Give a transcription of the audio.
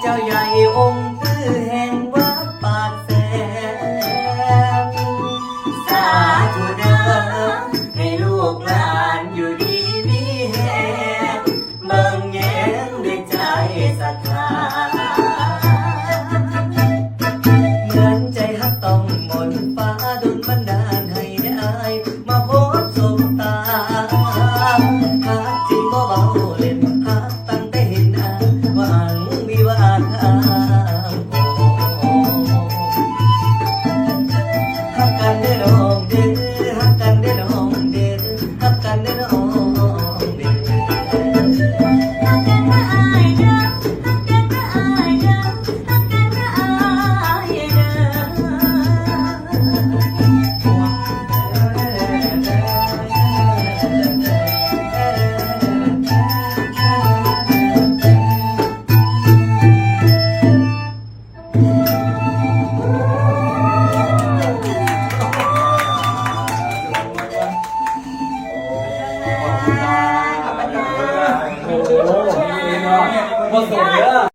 เจ้าใหญ่องค์คือแห่งวัดปากแสบสาธุเด้อให้ลูกหลานอยู่ดีมีแฮงเบิ่งแย้งด้วยใจศรัทธาเงินใจฮักต้องมดฟ้าดนบันดาลให้ だか。